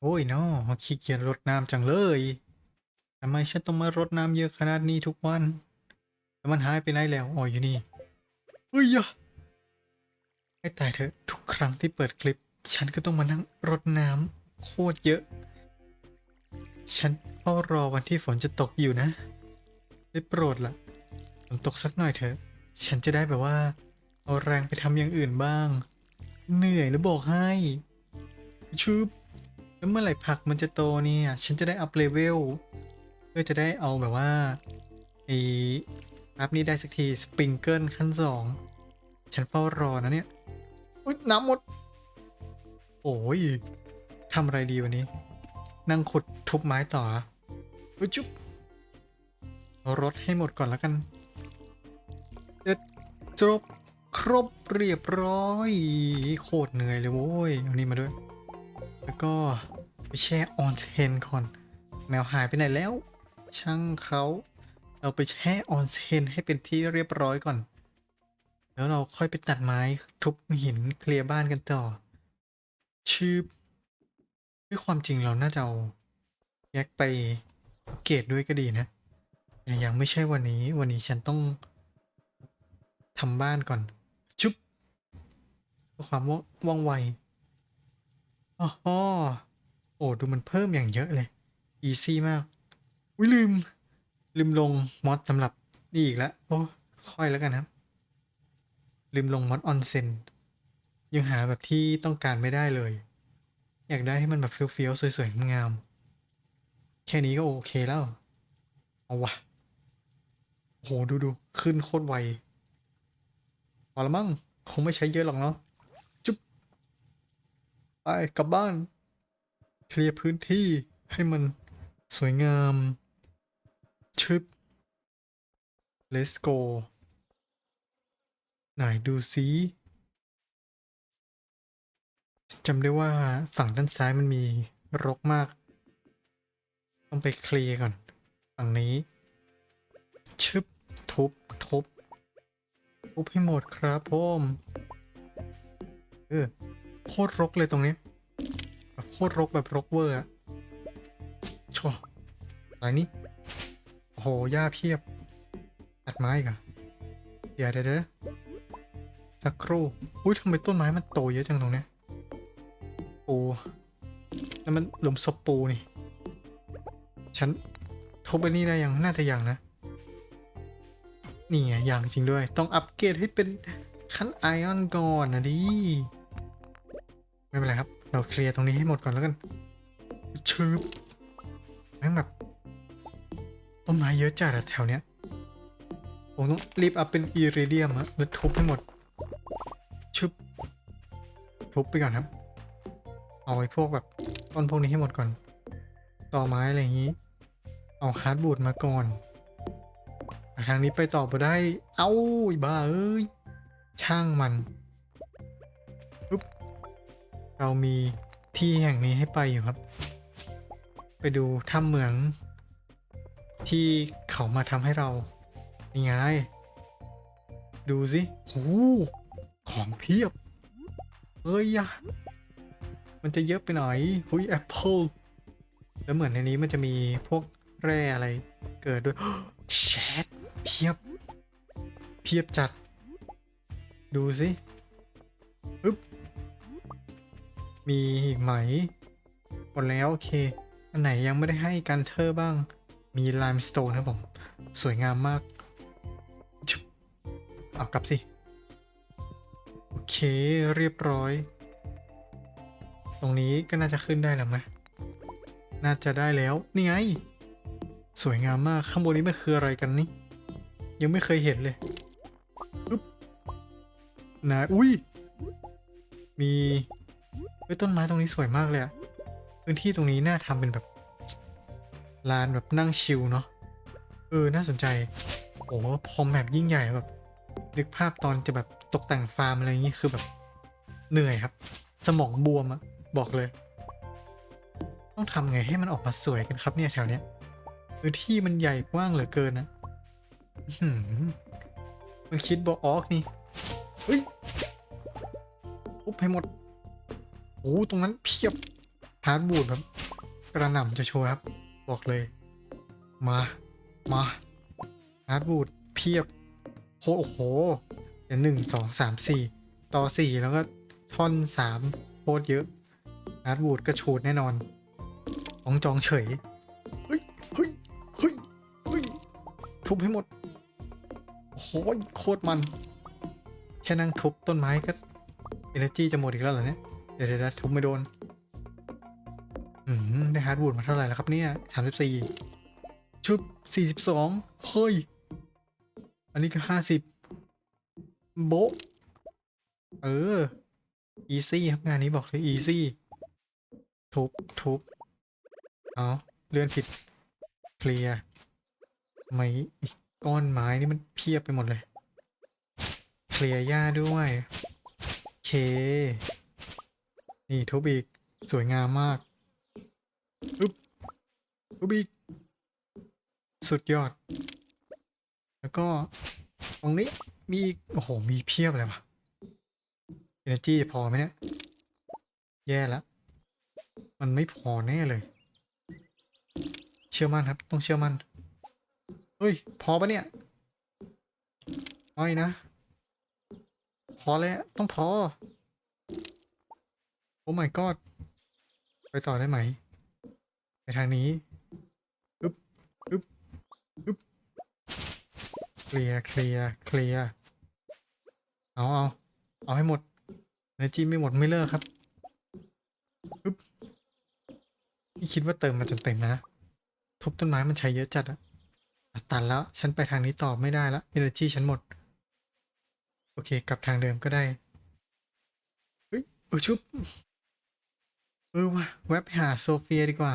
โอ้ยเนาะขี้เกียจรดน้ำจังเลยทำไมฉันต้องมารดน้ำเยอะขนาดนี้ทุกวันแล้วมันหายไปไหนแล้วอ๋ออยู่นี่เฮ้ยยะให้ตายเถอะทุกครั้งที่เปิดคลิป ฉันก็ต้องมานั่งรดน้ำโคตรเยอะ ฉันเฝ้ารอวันที่ฝนจะตกอยู่นะได้โปรดละฝนตกสักหน่อยเถอะ ฉันจะได้แบบว่า เอาแรงไปทำอย่างอื่นบ้าง เหนื่อยแล้วบอกให้ชืบ แล้วเมื่อไหร่ผักมันจะโตเนี่ย ฉันจะได้อัพเลเวลเพื่อจะได้เอาแบบว่าไอ้อัพนี้ได้สักทีสปริงเกิลขั้นสองฉันเฝ้ารอนะเนี่ยอุ๊ยน้ำหมด โอ้ยทำอะไรดีวันนี้ นั่งขุดทุบไม้ต่ออุ๊ยจุ๊บรถให้หมดก่อนแล้วกันเด็ดจบครบเรียบร้อย โคตรเหนื่อยเลยโว้ย เอานี่มาด้วย แล้วก็ ไปแช่ออนเซนก่อน แมวหายไปไหนแล้ว ช่างเขาเราไปแช่ออนเซนให้เป็นที่เรียบร้อยก่อน แล้วเราค่อยไปตัดไม้ทุบหินเคลียร์บ้านกันต่อ ชืบด้วยความจริงเราน่าจะเอาแยกไปเกตด้วยก็ดีนะแต่ยังไม่ใช่วันนี้ วันนี้ฉันต้องทำบ้านก่อนชุบเพื่อความว่องว่องไวอ๋อ โอ้ดูมันเพิ่มอย่างเยอะเลย อีซี่มากอุ้ยลืม ลืมลงมอดสำหรับนี่อีกแล้วโอ้ค่อยแล้วกันครับ ลืมลงมอดออนเซนยังหาแบบที่ต้องการไม่ได้เลย อยากได้ให้มันแบบเฟี้ยวๆสวยๆงามแค่นี้ก็โอเคแล้ว เอาวะโหดูดูขึ้นโคตรไวพอละมั้งคงไม่ใช้เยอะหรอกเนาะจุ๊บไปกลับบ้าน เคลียร์พื้นที่ให้มันสวยงามชึบ let's go ไหนดูซิจำได้ว่าฝั่งด้านซ้ายมันมีรกมาก ต้องไปเคลียร์ก่อน ฝั่งนี้ ชึบ ทุบ ทุบ ทุบให้หมดครับผมเออโคตรรกเลยตรงนี้ โคตรรกแบบรกเวอร์อะชออะไรนี่โอ้โหหญ้าเพียบ ตัดไม้กอะเดี๋ยวเดี๋ยวสักครู่อุ้ยทำไมต้นไม้มันโตเยอะจังตรงเนี้ยปูแล้วมันหลุมศพปูนี่ ฉันทุบไปนี่ได้ยังน่าจะยังนะ นี่ไงย่างจริงด้วย ต้องอัปเกรดให้เป็นขั้นไอออนก่อนนะดิ ไม่เป็นไรครับ เราเคลียร์ตรงนี้ให้หมดก่อนแล้วกันชืบแม่งแบบต้นไม้เยอะจัดอะแถวเนี้ยผมต้องรีบอัพเป็นอีเรเดียมอะแล้วทุบให้หมด ชึบ ทุบไปก่อนครับ เอาไว้พวกแบบต้นพวกนี้ให้หมดก่อน ต่อไม้อะไรอย่างนี้ เอาฮาร์ดบูดมาก่อน ทางนี้ไปต่อไปได้ เอ้าไอ้บ้าเอ้ย ช่างมัน เรามีที่แห่งนี้ให้ไปอยู่ครับ ไปดูถ้ำเหมือง ที่เขามาทำให้เรานี่ไงดูสิโหของเพียบ เอ้ยยะมันจะเยอะไปหน่อยหุยแอปเปิลแล้วเหมือนในนี้มันจะมีพวกแร่อะไรเกิดด้วยแชทเพียบ เพียบจัด ดูสิ มีอีกไหม หมดแล้ว โอเค อันไหนยังไม่ได้ให้กันเทอร์บ้าง มีไลม์สโตนครับผม สวยงามมาก เอากลับสิ โอเคเรียบร้อย ตรงนี้ก็น่าจะขึ้นได้แล้วไหมน่าจะได้แล้ว นี่ไง สวยงามมาก ข้างบนนี้มันคืออะไรกันนี่ ยังไม่เคยเห็นเลยปึ๊บนะ อุ้ย มี เฮ้ยต้นไม้ตรงนี้สวยมากเลยอะพื้นที่ตรงนี้น่าทำเป็นแบบลานแบบนั่งชิลเนาะเออน่าสนใจโอ้โหพอมแบบยิ่งใหญ่แบบนึกภาพตอนจะแบบตกแต่งฟาร์มอะไรอย่างงี้คือแบบเหนื่อยครับ สมองบวมอะบอกเลย ต้องทำไงให้มันออกมาสวยกันครับเนี่ยแถวเนี้ยพื้นที่มันใหญ่กว้างเหลือเกินนะมันคิดบอออกนี่เฮ้ยปุ๊บให้หมด อ้ตรงนั้นเพียบฮาร์ดบูดแบบกระหน่ำจะโชว์ครับ บอกเลย มา มาฮาร์ดบูดเพียบโอ้โหเดี๋ยวหนึ่งสองสามสี่ต่อสี่แล้วก็ท่อนสามโคตรเยอะฮาร์ดบูดก็ชูดแน่นอนของจองเฉยเฮ้ยเฮ้ยเฮ้ยเฮ้ยทุบให้หมดโอ้โหโคตรมัน แค่นั่งทุบต้นไม้ก็เอเนจีจะหมดอีกแล้วเหรอเนี่ย เดี๋ยวเดี๋ยวทุบไม่โดน อืมได้ฮาร์ดวูดมาเท่าไหร่แล้วครับเนี่ยสามสิบสี่ชุบสี่สิบสองเฮ้ย อันนี้ก็ห้าสิบโบเออ อีซี่ครับงานนี้บอกเลยอีซี่ ทุบทุบเอาเลื่อนผิด เคลียร์ไม้อีกก้อนไม้นี่มันเพียบไปหมดเลย เคลียร์หญ้าด้วยโอเค นี่ทุบอีก สวยงามมากอุ๊บทุบอีก สุดยอด แล้วก็ตรงนี้มีโอ้โห มีเพียบเลยว่ะ energy พอไหมเนี่ย แย่แล้ว มันไม่พอแน่เลย เชื่อมั่นครับ ต้องเชื่อมั่น เฮ้ย พอปะเนี่ย ไม่นะ พอแล้ว ต้องพอ โอ้ my god ไปต่อได้ไหม ไปทางนี้อึ๊บอึ๊บอึ๊บเคลียร์เคลียร์เคลียร์เอาเอาเอาให้หมดในจีไม่หมดไม่เลิกครับอึ๊บนี่คิดว่าเติมมาจนเต็มแล้วนะ ทุบต้นไม้มันใช้เยอะจัดอะตันแล้ว ฉันไปทางนี้ต่อไม่ได้ล้ว energy ฉันหมด โอเค กลับทางเดิมก็ได้ เฮ้ยเออชุบ ออว่ะแวะไปหาโซเฟียดีกว่า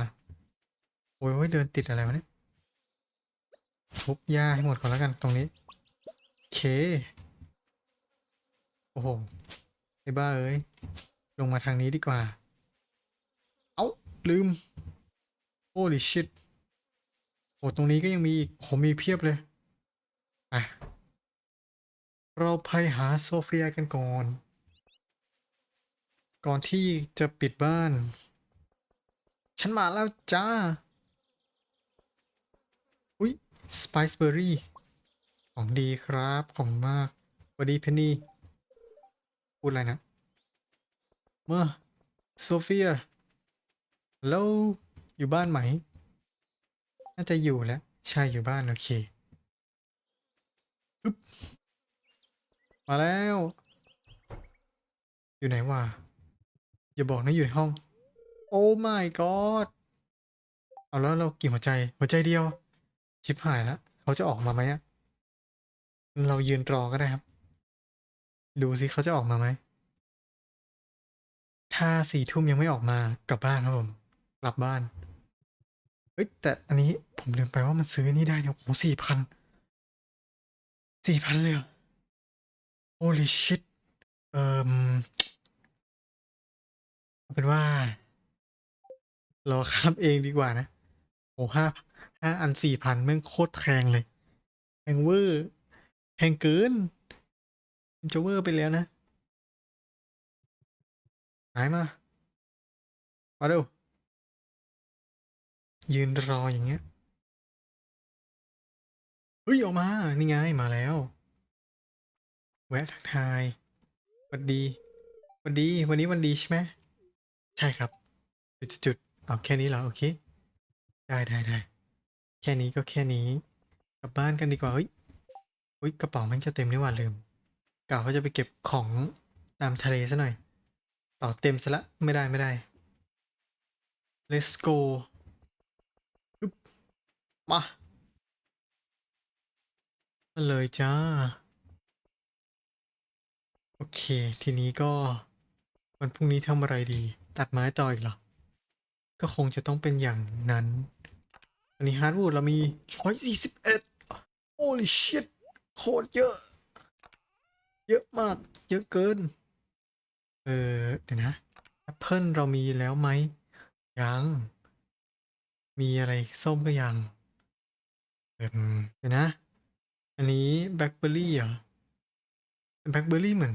โอ้ยโอ้ยเดินติดอะไรวะเนี่ยทุบหญ้าให้หมดก่อนแล้วกันตรงนี้เค โอ้โห ไอ้บ้าเอ้ย ลงมาทางนี้ดีกว่า เอ้า ลืม โอ้ลิชิตโอ้ตรงนี้ก็ยังมีอีกโหมีเพียบเลย อะ เราไปหาโซเฟียกันก่อน ก่อนที่จะปิดบ้าน ฉันมาแล้วจ้า อุ๊ยสไปซ์เบอร์รี่ ของดีครับ ของมากสวัสดีเพนนีพูดอะไรนะ เมื่อโซเฟีย แล้วอยู่บ้านไหม น่าจะอยู่แล้ว ใช่อยู่บ้าน โอเคปึ๊บมาแล้ว อยู่ไหนวะ อย่าบอกนะอยู่ในห้อง โอ้ my god เอาแล้วเรากี่หัวใจ หัวใจเดียว ชิบหายแล้วเขาจะออกมาไหมอะเรายืนรอก็ได้ครับ ดูสิเขาจะออกมาไหม ถ้าสี่ทุ่มยังไม่ออกมากลับบ้านครับผมกลับบ้านเฮ้ยแต่อันนี้ผมลืมไปว่ามันซื้อนี่ได้เนี่ยโอ้สี่พันสี่พันเลยเหรอ holy shit เอ่ม เอาเป็นว่า รอครับเองดีกว่านะโอ้ห้าห้าอันสี่พันแม่งโคตรแพงเลยแพงเวอร์แพงเกินมันจะเวอร์ไปแล้วนะหายมา มาเร็วยืนรออย่างเงี้ย เฮ้ย ออกมา นี่ไง มาแล้ว แวะทักทายสวัสดีสวัสดี วันนี้วันดีใช่ไหม ใช่ครับ จุดจุดเอาแค่นี้เหรอโอเค ได้ได้ได้แค่นี้ก็แค่นี้ กลับบ้านกันดีกว่าเฮ้ยเฮ้ยกระเป๋ามันจะเต็มนี่หว่าลืมกะว่าจะไปเก็บของตามทะเลซะหน่อยต่อเต็มซะละไม่ได้ไม่ได้ let's go อึ๊บมามาเลยจ้า โอเค ทีนี้ก็วันพรุ่งนี้ทำอะไรดี ตัดไม้ต่ออีกเหรอ ก็คงจะต้องเป็นอย่างนั้น อันนี้ฮาร์ดวูดเรามีร้อยสี่สิบเอ็ด holy shit โคตรเยอะ เยอะมาก เยอะเกิน เออเดี๋ยวนะแอปเปิลเรามีแล้วไหม ยัง มีอะไรส้มก็ยัง เออเดี๋ยวนะ อันนี้แบล็คเบอร์รี่เหรอแบล็คเบอร์รี่เหมือน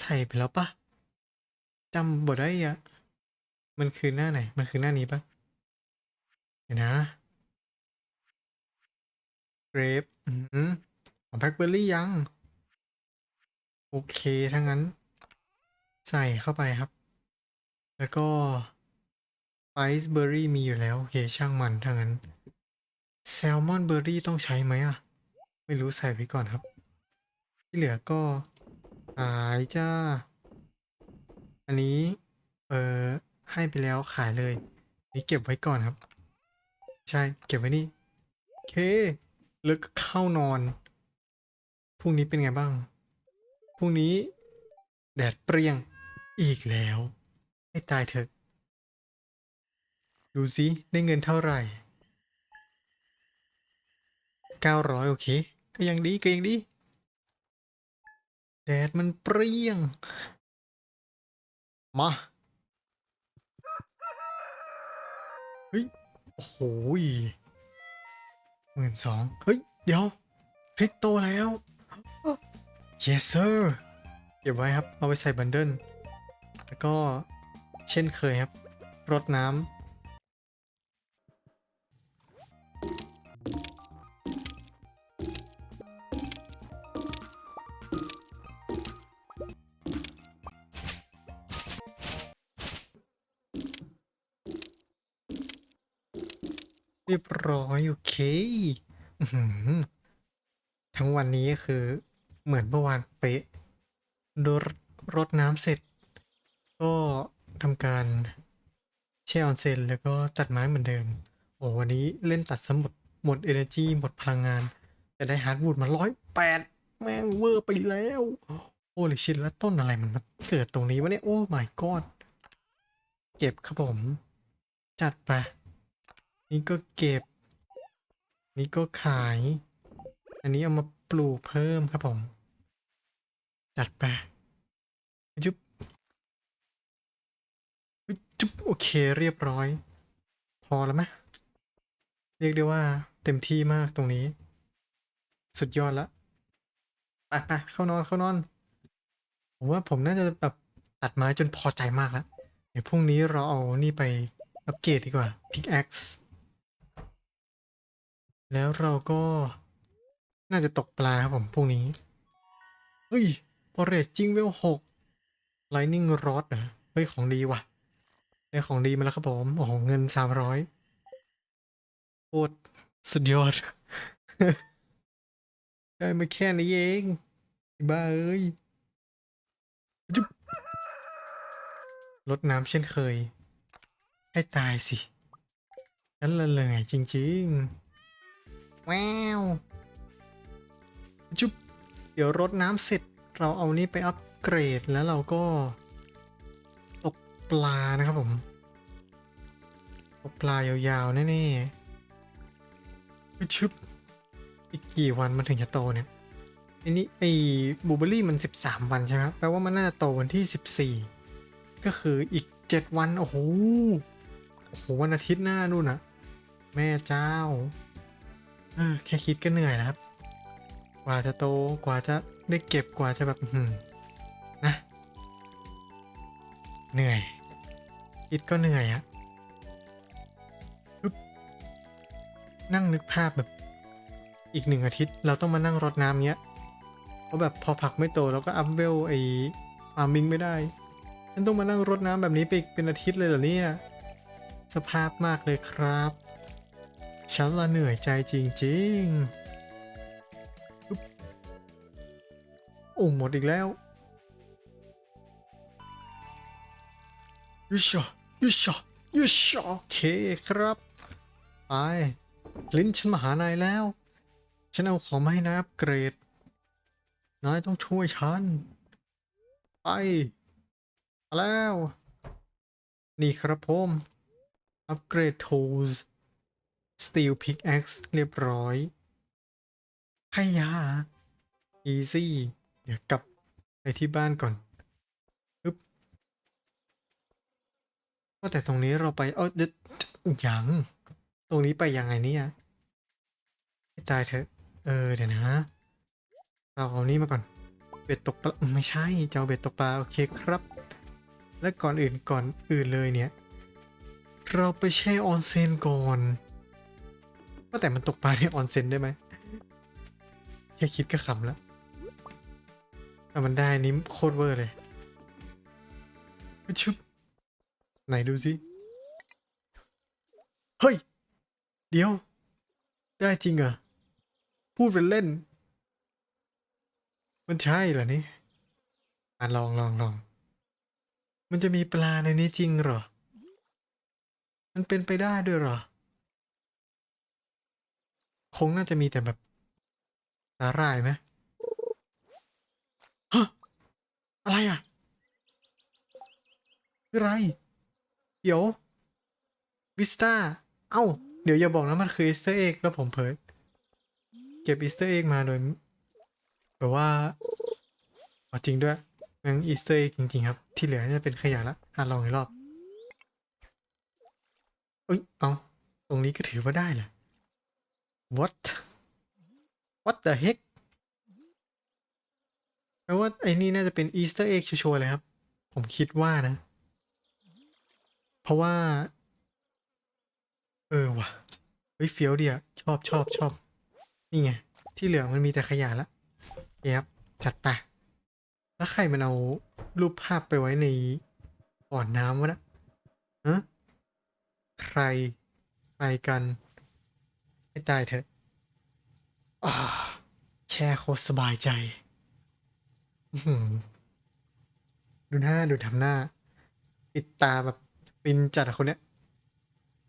ใส่ไปแล้วปะ จำบ่ได้อะมันคือหน้าไหน มันคือหน้านี้ปะเดี๋ยวนะเกรฟอืมของแบล็คเบอร์รี่ยัง โอเคถ้างั้น ใส่เข้าไปครับ แล้วก็ไ i ซ์เบอร์รี่มีอยู่แล้ว โอเคช่างมันถ้างั้น แซลมอนเบอร์รี่ต้องใช้ไหมอะ ไม่รู้ใส่ไว้ก่อนครับ ที่เหลือก็ขายจ้า อันนี้เออให้ไปแล้วขายเลย นี่เก็บไว้ก่อนครับ ใช่เก็บไว้นี่โอเคแล้วก็เข้านอนพรุ่งนี้เป็นไงบ้างพรุ่งนี้ แดดเปรี้ยงอีกแล้ว ให้ตายเถอะ ดูสิได้เงินเท่าไหร่ 900 โอเค ก็ยังดีก็ยังดี แดดมันเปรี้ยง มาเฮ้ยโอ้โหหมื่นสองเฮ้ย เดี๋ยวพริกโตแล้ว yes sir เก็บไว้ครับ เอาไปใส่บันเดิลแล้วก็เช่นเคยครับ รดน้ำ เรียบร้อยโอเคทั้งวันนี้ก็คือ เหมือนเมื่อวานเป๊ะดนรดน้ำเสร็จ ก็ทำการแช่ออนเซนแล้วก็ตัดไม้เหมือนเดิม โอ้วันนี้เล่นตัดสมุดหมด energy หมดพลังงาน แต่ได้ฮาร์ดวูดมาร้อยแปดแม่งเวอร์ไปแล้ว โอ้ลิชินแล้วต้นอะไรมันมาเกิดตรงนี้วะเนี่ย โอ้ my god เก็บครับผม จัดไป นี่ก็เก็บ นี่ก็ขาย อันนี้เอามาปลูกเพิ่มครับผม จัดไปจุ๊บจุ๊บโอเคเรียบร้อย พอแล้วไหมเรียกได้ว่าเต็มที่มากตรงนี้ สุดยอดละไปไปเข้านอนเข้านอน ผมว่าผมน่าจะแบบตัดไม้จนพอใจมากแล้ว เดี๋ยวพรุ่งนี้เราเอานี่ไปอัปเกรดดีกว่า Pickaxe แล้วเราก็น่าจะตกปลาครับผมพรุ่งนี้เฮ้ยพอเรจจิ้งเวลหก Lightning Rod เหรอเฮ้ยของดีว่ะได้ของดีมาแล้วครับผม โอ้โห เงินสามร้อยโคตรสุดยอด ได้มาแค่นี้เอง บ้าเอ้ยจุ๊บลดน้ำเช่นเคย ให้ตายสิฉันละเลยจริง ๆ แววจุ๊บเดี๋ยวรดน้ำเสร็จเราเอานี่ไปอัปเกรดแล้วเราก็ ตกปลานะครับผม ตกปลายาวๆ แน่ๆชึบอีกกี่วันมันถึงจะโตเนี่ยอันนี้ไอ้บูเบอรี่มัน 13 วันใช่ไหมแปลว่ามันน่าจะโตวันที่ 14 ก็คืออีก 7 วัน โอ้โหโอ้โหวันอาทิตย์หน้านู่นนะแม่เจ้า แค่คิดก็เหนื่อยแล้วครับ กว่าจะโตกว่าจะได้เก็บกว่าจะแบบืนะ เหนื่อย คิดก็เหนื่อยอะนั่งนึกภาพแบบอีกหนึ่งอาทิตย์ เราต้องมานั่งรดน้ำเนี้ยเพราะแบบพอผักไม่โตเราก็อัพเวลไอ้ฟาร์มิงไม่ได้ฉันต้องมานั่งรดน้ำแบบนี้ไปเป็นอาทิตย์เลยเหรอเนี่ย สภาพมากเลยครับ ฉันละเหนื่อยใจจริงๆปึ๊บโอ้หมดอีกแล้วยุชอยุชอยุชอโอเคครับไปลิ้นฉันมาหานายแล้ว ฉันเอาของมาให้นายอัปเกรด นายต้องช่วยฉัน ไปมาแล้ว นี่ครับผม อัปเกรด tools steel pickaxe เรียบร้อยให้ยา easy เดี๋ยวกลับไปที่บ้านก่อนปึ๊บว่าแต่ตรงนี้เราไป เออเดี๋ยวยัง ตรงนี้ไปยังไงเนี่ยตายเถอะ เออ เดี๋ยวนะ เราเอานี่มาก่อน เบ็ดตกปลา ไม่ใช่ เจะเอาเบ็ดตกปลา โอเคครับ และก่อนอื่นก่อนอื่นเลยเนี่ย เราไปแช่ออนเซนก่อน ว่าแต่มันตกปลาในออนเซ็นได้ไหมแค่คิดก็ขำแล้วแต่มันได้นี่โคตรเวอร์เลยชึบไหนดูสิ เฮ้ย เดี๋ยว ได้จริงเหรอ พูดเป็นเล่น มันใช่เหรอนี่อะลองลองลอง มันจะมีปลาในนี้จริงเหรอ มันเป็นไปได้ด้วยเหรอ คงน่าจะมีแต่แบบสาหร่ายไหมฮะอะไรอะคืออะไร เดี๋ยววิสตาเอ้า เดี๋ยวอย่าบอกนะมันคืออีสเตอร์เอ็กแล้วผมเผยเก็บอีสเตอร์เอ็กมาโดยแบบว่าเอาจริงด้วยม่งอีสเตอร์เอ็กจริง ๆ ครับ ที่เหลือเนี่ยเป็นขยะละอะลองอีกรอบเอ้ยเอาตรงนี้ก็ถือว่าได้แหละ what what the heck แปลว่าไอ้นี่น่าจะเป็นอีสเตอร์เอ็กชัวร์ๆเลยครับ ผมคิดว่านะ เพราะว่า เออว่ะ เฮ้ยเฟี้ยวเดีอะชอบชอบชอบ นี่ไง ที่เหลือมันมีแต่ขยะละเอ๊บจัดไปแล้วใครมันเอารูปภาพไปไว้ในอ่อนน้ำวะนะฮะใคร ใครกัน ให้ตายเถอะแช่โคตรสบายใจดูหน้าดูทำหน้า ปิดตาแบบฟินจัดคนเนี้ย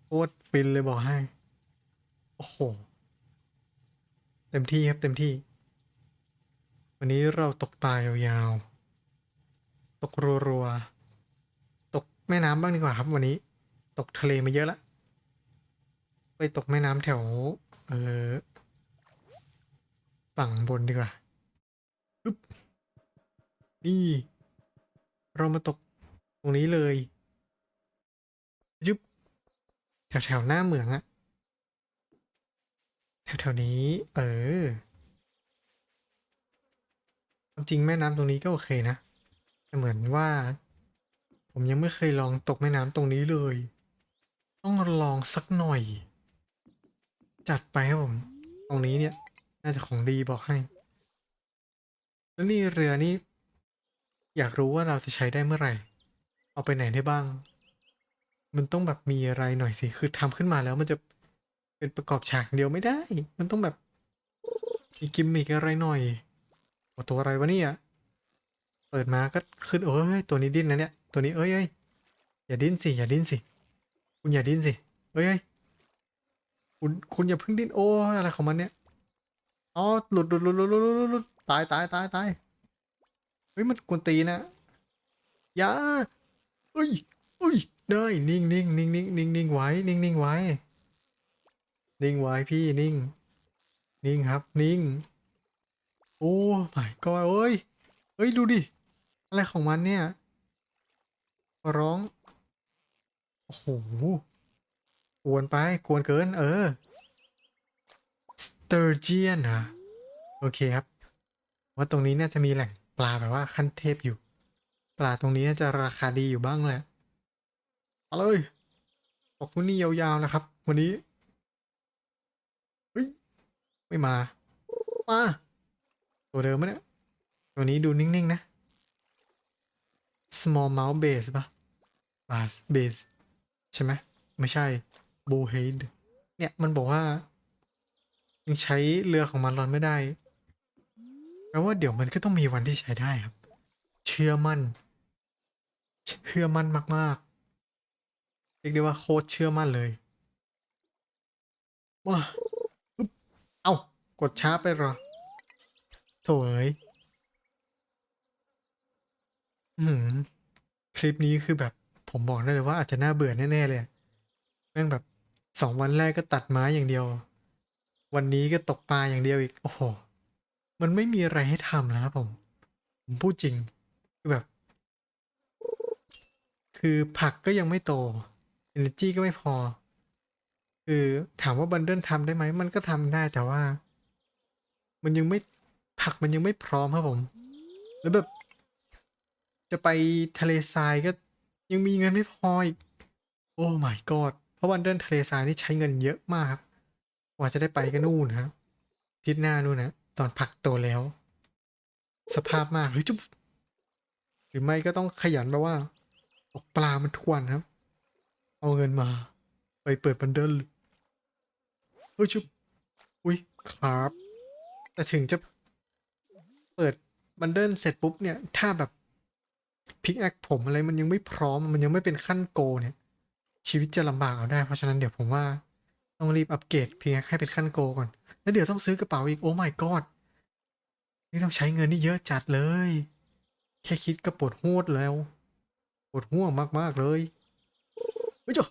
โคตรฟินเลยบอกให้ โอ้โห เต็มที่ครับเต็มที่ วันนี้เราตกปลายาวๆ ตกรัวๆ ตกแม่น้ำบ้างดีกว่าครับวันนี้ ตกทะเลมาเยอะละ ไปตกแม่น้ำแถว เออฝั่งบนดีกว่าปึ๊บนี่ เรามาตกตรงนี้เลยยึบแถวแถวหน้าเหมืองอะแถวแถวๆนี้ เออความจริงแม่น้ำตรงนี้ก็โอเคนะแต่เหมือนว่า ผมยังไม่เคยลองตกแม่น้ำตรงนี้เลย ต้องลองสักหน่อย จัดไปครับผม ตรงนี้เนี่ย น่าจะของดีบอกให้ แล้วนี่เรือนี่อยากรู้ว่าเราจะใช้ได้เมื่อไหร่ เอาไปไหนได้บ้าง มันต้องแบบมีอะไรหน่อยสิ คือทำขึ้นมาแล้วมันจะเป็นประกอบฉากเดียวไม่ได้ มันต้องแบบมีกิมมิกอะไรหน่อยโอ้ตัวอะไรวะเนี่ยเปิดมาก็ขึ้นเอ้ยตัวนี้ดิ้นนะเนี่ย ตัวนี้เอ้ยเอ้ยอย่าดิ้นสิ อย่าดิ้นสิ คุณอย่าดิ้นสิ เอ้ยเอ้ย คุณคุณอย่าเพิ่งดิ้นโอ้อะไรของมันเนี่ยอ๋อหลุดหลุดหลุดหลุดหลุดหลุดหลุดตายตายตายตายเฮ้ยมันกวนตีนะอย่าเอ้ยเอ้ยได้นิ่งนิ่งนิ่งนิ่งนิ่งนิ่งไว้นิ่งนิ่งไว้ นิ่งไว้พี่นิ่ง นิ่งครับนิ่ง โอ้ไม่ก็เอ้ยเอ้ยดูดิอะไรของมันเนี่ยร้องโอ้โห วนไปกวนเกิน เออสเตอร์เจียนอะโอเคครับ ว่าตรงนี้น่าจะมีแหล่งปลาแบบว่าขั้นเทพอยู่ ปลาตรงนี้น่าจะราคาดีอยู่บ้างแหละเอาเลยขอบคุณนี่ยาวๆนะครับ วันนี้เฮ้ยไม่มา มา ตัวเดิมไหมเนี่ยตัวนี้ดูนิ่ง ๆ นะ small mouse base ปะ base base ใช่ไหมไม่ใช่ bullhead เนี่ยมันบอกว่ายังใช้เรือของมันรอนไม่ได้แปลว่าเดี๋ยวมันก็ต้องมีวันที่ใช้ได้ครับ เชื่อมั่น เชื่อมั่นมากๆเรียกได้ว่าโคตรเชื่อมั่นเลยว้าเอ้ากดช้าไปหรอโถเอ้ยคลิปนี้คือแบบผมบอกได้เลยว่าอาจจะน่าเบื่อแน่ ๆ เลย แม่งแบบ สองวันแรกก็ตัดไม้อย่างเดียว วันนี้ก็ตกปลาอย่างเดียวอีก โอ้โห มันไม่มีอะไรให้ทำแล้วครับผม ผมพูดจริง คือแบบ คือผักก็ยังไม่โต energy ก็ไม่พอ คือถามว่าบันเดิลทำได้ไหม มันก็ทำได้แต่ว่า มันยังไม่ผักมันยังไม่พร้อมครับผม แล้วแบบ จะไปทะเลทรายก็ยังมีเงินไม่พออีก โอ้ my god ราะวันเดินทะเลทรายนี่ใช้เงินเยอะมากครับกว่าจะได้ไปก็นู่นครับ ทิศหน้านู่นนะตอนผักโตแล้ว สภาพมากหรือจุ๊บหรือไม่ก็ต้องขยันแบบว่าตกปลามันทุกวันครับ เอาเงินมา ไปเปิดบันเดิลเฮ้ยจุ๊บอุ้ยครับ แต่ถึงจะเปิดบันเดิลเสร็จปุ๊บเนี่ย ถ้าแบบพิกแอคผมอะไรมันยังไม่พร้อมมันยังไม่เป็นขั้นโกเนี่ย ชีวิตจะลำบากเอาได้ เพราะฉะนั้นเดี๋ยวผมว่าต้องรีบอัปเกรดเพิกแอคให้เป็นขั้นโกก่อน แล้วเดี๋ยวต้องซื้อกระเป๋าอีกโอ้ my god นี่ต้องใช้เงินนี่เยอะจัดเลย แค่คิดก็ปวดหัวแล้วปวดหัวมากๆเลยเฮ้ยจ้ะ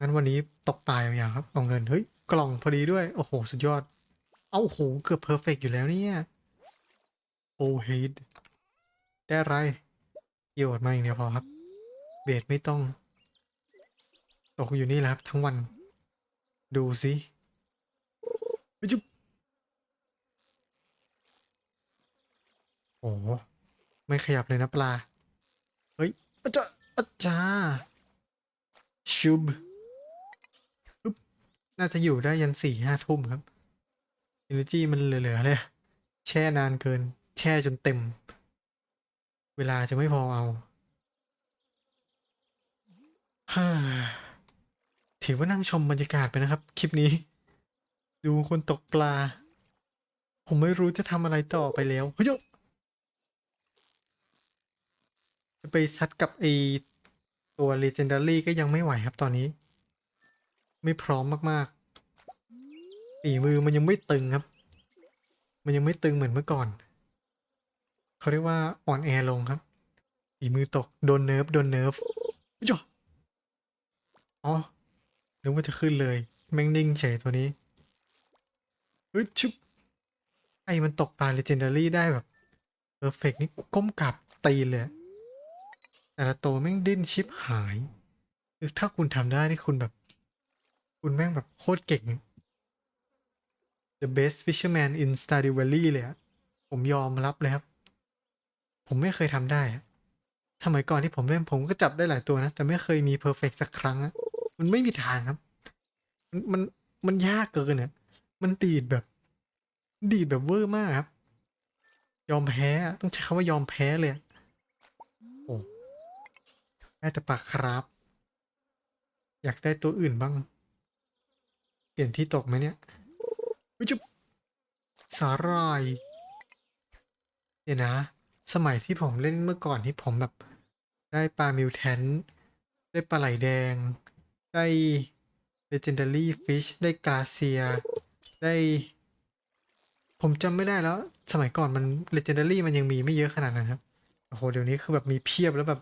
งั้นวันนี้ตกปลายอย่างครับเอาเงินเฮ้ยกล่องพอดีด้วย โอ้โห สุดยอด เอาโหเกือบเพอร์เฟกอยู่แล้วเนี่ยโอ้เฮดได้อะไรโยดมาอย่างเดียวพอครับ เบสไม่ต้อง ตกอยู่นี่และครับทั้งวัน ดูสิเฮ้ยจุ๊บโอ้ไม่ขยับเลยนะปลา เฮ้ยอาจารย์อาจารย์ชุบปึ๊บน่าจะอยู่ได้ยันสี่ห้าทุ่มครับ e อ e r จีมันเหลือๆเลยแช่นานเกิน แช่จนเต็ม เวลาจะไม่พอเอา ฮ่าถือว่านั่งชมบรรยากาศไปนะครับ คลิปนี้ ดูคนตกปลา ผมไม่รู้จะทำอะไรต่อไปแล้วเฮ้ยจะไปซัดกับไอตัว Legendary ก็ยังไม่ไหวครับตอนนี้ ไม่พร้อมมากๆฝีมือมันยังไม่ตึงครับ มันยังไม่ตึงเหมือนเมื่อก่อน เขาเรียกว่าอ่อนแอลงครับฝีมือตกโดนเนิร์ฟโดนเนิร์ฟเฮ้ยโย อ๋อนึกว่าจะขึ้นเลย แม่งนิ่งเฉยตัวนี้เฮ้ยชุบไอ้มันตกปลา legendary ได้แบบ perfect นี่ก้มกลับตีเลย แต่ละตัวแม่งดิ้นชิบหายคือถ้าคุณทำได้นี่คุณแบบ คุณแม่งแบบโคตรเก่ง the best fisherman in Stardew Valley เลยอะผมยอมรับเลยครับ ผมไม่เคยทำได้สมัยก่อนที่ผมเล่นผมก็จับได้หลายตัวนะ แต่ไม่เคยมี perfect สักครั้งอะ มันไม่มีทางครับ มันมันมันยากเกินอะมันดีดแบบ ดีดแบบเวอร์มากครับ ยอมแพ้ต้องใช้คำว่ายอมแพ้เลยโอ้ได้แต่ปากครับ อยากได้ตัวอื่นบ้าง เปลี่ยนที่ตกไหมเนี่ยอุ๊ยจุ๊บสาหร่ายเดี๋ยวนะ สมัยที่ผมเล่นเมื่อก่อนที่ผมแบบ ได้ปลามิวแทนได้ปลาไหลแดง ได้ legendary fish ได้กาเซีย ได้ ผมจำไม่ได้แล้ว สมัยก่อนมัน legendary มันยังมีไม่เยอะขนาดนั้นครับ โอ้โห เดี๋ยวนี้คือแบบมีเพียบแล้วแบบ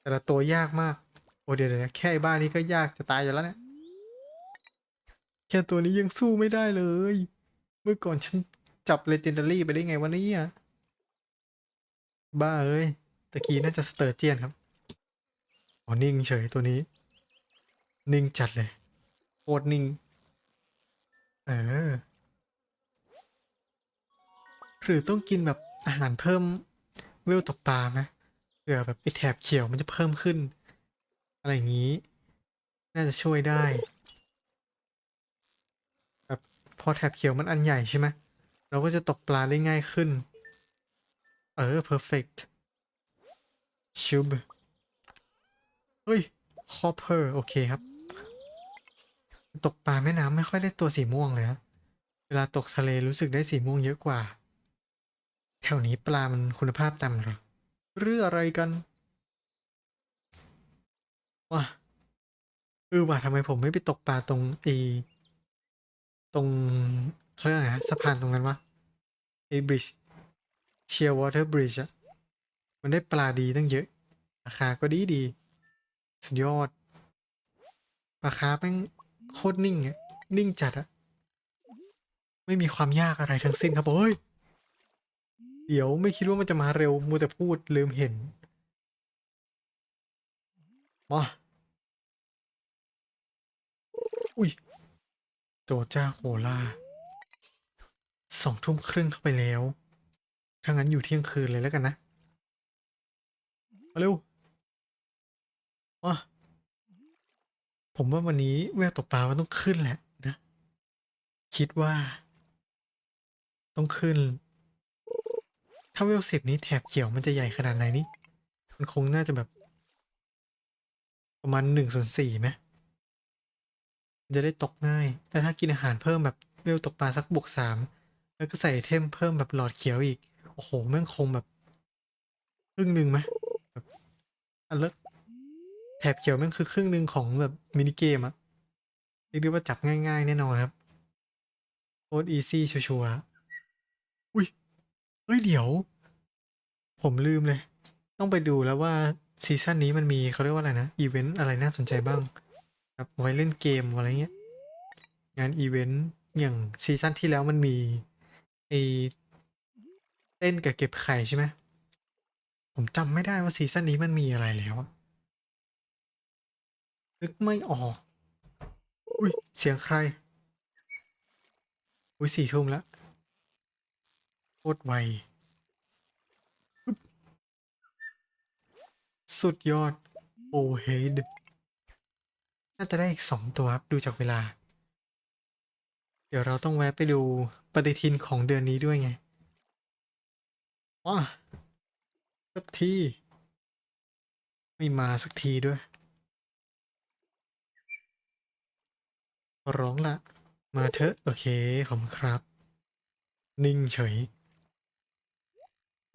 แต่ละตัวยากมาก โอ้เดี๋ยวเดี๋ยวแค่บ้านนี้ก็ยากจะตายอยู่แล้วเนี่ย แค่ตัวนี้ยังสู้ไม่ได้เลย เมื่อก่อนฉันจับ legendary ไปได้ไงวะเนี่ยบ้าเอ้ยตะกี้น่าจะสเตอร์เจียนครับอ๋อนิ่งเฉยตัวนี้ นิ่งจัดเลยโคตรนิ่ง เออ หรือต้องกินแบบอาหารเพิ่มเวลตกปลาไหมเผื่อแบบไอแถบเขียวมันจะเพิ่มขึ้น อะไรอย่างนี้ น่าจะช่วยได้ แบบพอแถบเขียวมันอันใหญ่ใช่ไหมเราก็จะตกปลาได้ง่ายขึ้น เออ perfect ชุบเฮ้ย copper โอเคครับ ตกปลาแม่น้ำไม่ค่อยได้ตัวสีม่วงเลยนะเวลาตกทะเลรู้สึกได้สีม่วงเยอะกว่า แถวนี้ปลามันคุณภาพต่ำหรอเรื่องอะไรกันว้าเออว่าทำไมผมไม่ไปตกปลาตรงไอตรงเขาเรียกอะไรนะสะพานตรงนั้นวะไอ้บริดจ์เชียร์วอเตอร์บริดจ์อะมันได้ปลาดีตั้งเยอะ ราคาก็ดีดี สุดยอด ปลาคาร์ฟแม่ง โคตรนิ่งอะนิ่งจัดอะไม่มีความยากอะไรทั้งสิ้นครับเฮ้ยเดี๋ยวไม่คิดว่ามันจะมาเร็วมัวแต่พูดลืมเห็นมาอุ้ยโจจ้าโคล่าสองทุ่มครึ่งเข้าไปแล้วถ้างั้นอยู่เที่ยงคืนเลยแล้วกันนะ มาเร็วมา ผมว่าวันนี้เวลตกปลามันต้องขึ้นแหละนะ คิดว่า ต้องขึ้น ถ้าเวลสิบนี้แถบเขียวมันจะใหญ่ขนาดไหนนี่มันคงน่าจะแบบ ประมาณหนึ่งส่วนสี่ไหมจะได้ตกง่าย แต่ถ้ากินอาหารเพิ่มแบบเวลตกปลาสักบวกสามแล้วก็ใส่ไอเทมเพิ่มแบบหลอดเขียวอีก โอ้โหแม่งคงแบบครึ่งหนึ่งไหมแบบอันเลิก แถบเขียวม่งคือครึ่งหนึ่งของแบบมินิเกมอะเรียกได้ว่าจับง่าย ๆ แน่นอนครับโคตรอีซี่ชัวร์อุ้ยเฮ้ยเดี๋ยว ผมลืมเลย ต้องไปดูแล้วว่าซีซั่นนี้มันมีเขาเรียกว่าอะไรนะ อีเวนต์อะไรน่าสนใจบ้างครับไว้เล่นเกมอะไรเงี้ย งานอีเวนต์อย่างซีซั่นที่แล้วมันมีไอเต้นกับเก็บไข่ใช่ไหมผมจำไม่ได้ว่าซีซั่นนี้มันมีอะไรแล้วอะ นึกไม่ออก อุ้ย เสียงใคร อุ้ยสี่ทุ่มแล้วโคตรไว สุดยอด โอเฮดน่าจะได้อีกสองตัวครับ ดูจากเวลา เดี๋ยวเราต้องแวะไปดูปฏิทินของเดือนนี้ด้วยไงว้าสักที ไม่มาสักทีด้วย ร้องละ มาเถอะ โอเค ขอบคุณครับ นิ่งเฉย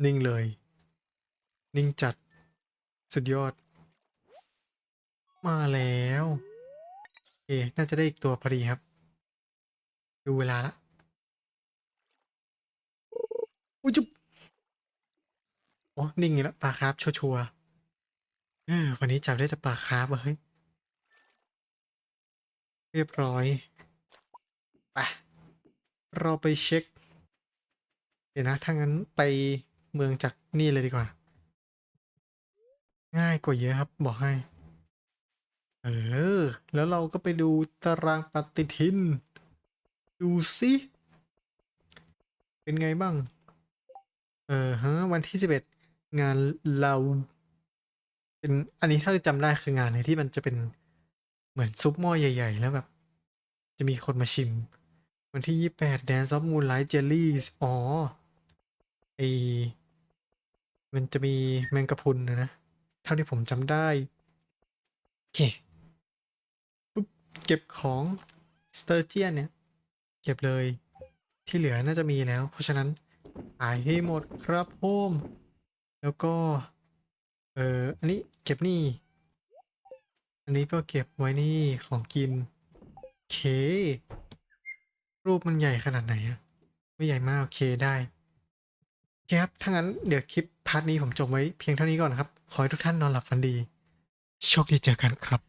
นิ่งเลย นิ่งจัด สุดยอด มาแล้วโอน่าจะได้อีกตัวพอดีครับ ดูเวลาละอุ้ยจุ๊บโอ้นิ่งอยู่แล้วปลาคาร์ฟชัวร์ๆวันนี้จับได้แต่ปลาคาร์ฟเฮ้ย เรียบร้อยไปเราไปเช็ค เดี๋ยวนะ ถ้างั้นไปเมืองจากนี่เลยดีกว่า ง่ายกว่าเยอะครับ บอกให้ เออ แล้วเราก็ไปดูตารางปฏิทิน ดูสิเป็นไงบ้าง เออฮะ วันที่สิบเอ็ดงานเรา เป็นอันนี้ถ้าจำได้คืองานในที่มันจะเป็น เหมือนซุปหม้อใหญ่ ๆ แล้วแบบ จะมีคนมาชิม วันที่ยี่แปด Dance of Moonlight Jellies อ๋อไอมันจะมีแมงกะพุนนะนะ เท่าที่ผมจำได้โอเคปุ๊บเก็บของสเตอร์เจียนเนี่ย เก็บเลยที่เหลือน่าจะมีแล้ว เพราะฉะนั้นขายให้หมดครับโฮมแล้วก็ เอออันนี้เก็บนี่ อันนี้ก็เก็บไว้นี่ของกิน เค รูปมันใหญ่ขนาดไหนอะไม่ใหญ่มากโอเคได้โอเคครับถ้างั้นเดี๋ยวคลิปพาร์ทนี้ผมจบไว้เพียงเท่านี้ก่อนครับ ขอให้ทุกท่านนอนหลับฝันดี โชคดีเจอกันครับ